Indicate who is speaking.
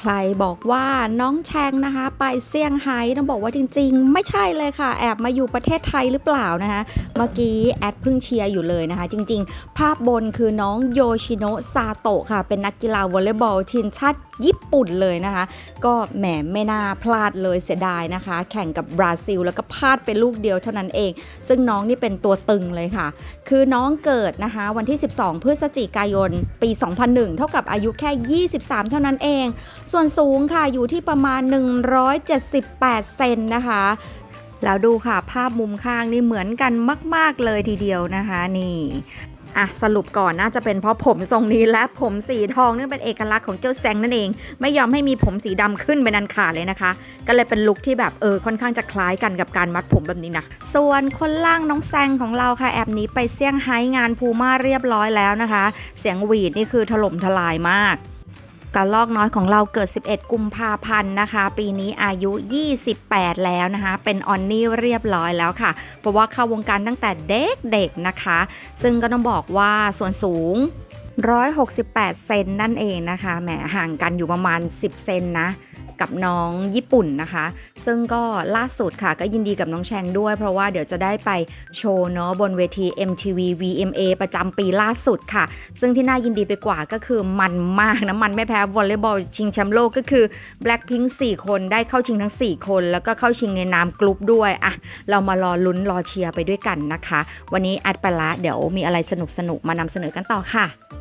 Speaker 1: ใครบอกว่าน้องแชงนะคะ ไปเซี่ยงไฮ้ต้องบอกว่าจริง ๆ ไม่ใช่เลยค่ะ แอบมาอยู่ประเทศไทยหรือเปล่านะคะเมื่อกี้แอดเพิ่งเชียร์อยู่เลยนะคะ จริง ๆ ภาพบนคือน้องโยชิโนะซาโตะค่ะ เป็นนักกีฬาวอลเลย์บอลทีมชาติญี่ปุ่นเลยนะคะ ก็แหมไม่น่าพลาดเลยเสียดายนะคะ แข่งกับบราซิล แล้วก็พลาดไปลูกเดียวเท่านั้นเอง ซึ่งน้องนี่เป็นตัวตึงเลยค่ะ คือน้องเกิดนะคะ วันที่ 12 พฤศจิกายน ปี 2001 เท่ากับอายุแค่ 23 เท่านั้นเองส่วนสูงค่ะอยู่ที่ประมาณ 178 เซนนะคะ แล้วดูค่ะภาพมุมข้างนี่เหมือนกันมาก ๆ เลยทีเดียวนะคะนี่อะสรุปก่อนน่าจะเป็นเพราะผมทรงนี้และผมสีทองนี่เป็นเอกลักษณ์ของเจ้าแซงนั่นเอง ไม่ยอมให้มีผมสีดำขึ้นเป็นอันขาดเลยนะคะ ก็เลยเป็นลุคที่แบบเออค่อนข้างจะคล้ายกันกับการมัดผมแบบนี้นะส่วนคนล่างน้องแซงของเราค่ะแอบหนี้ไปเซี่ยงไฮ้งานพูม่าเรียบร้อยแล้วนะคะ เสียงหวีดนี่คือถล่มทลายมาก กระลอกน้อยของเราเกิด 11 กุมภาพันธ์นะคะ ปีนี้อายุ 28 แล้วนะคะ เป็นออนนี่เรียบร้อยแล้วค่ะ เพราะว่าเข้าวงการตั้งแต่เด็กๆนะคะ ซึ่งก็ต้องบอกว่าส่วนสูง 168 เซนนั่นเองนะคะ แหมห่างกันอยู่ประมาณ 10 เซนนะ กับน้องญี่ปุ่นนะคะ ซึ่งก็ล่าสุดค่ะก็ยินดีกับน้องแชงด้วย เพราะว่าเดี๋ยวจะได้ไปโชว์เนาะบนเวที MTV VMA ประจำปีล่าสุดค่ะ ซึ่งที่น่ายินดีไปกว่าก็คือมันมากนะ มันไม่แพ้วอลเลย์บอลชิงแชมป์โลกก็คือ Blackpink 4 คนได้เข้าชิงทั้ง 4 คน แล้วก็เข้าชิงในนามกลุ่มด้วยอะเรามารอลุ้นรอเชียร์ไปด้วยกันนะคะ วันนี้อัดไปละเดี๋ยวมีอะไรสนุกๆมานำเสนอกันต่อค่ะ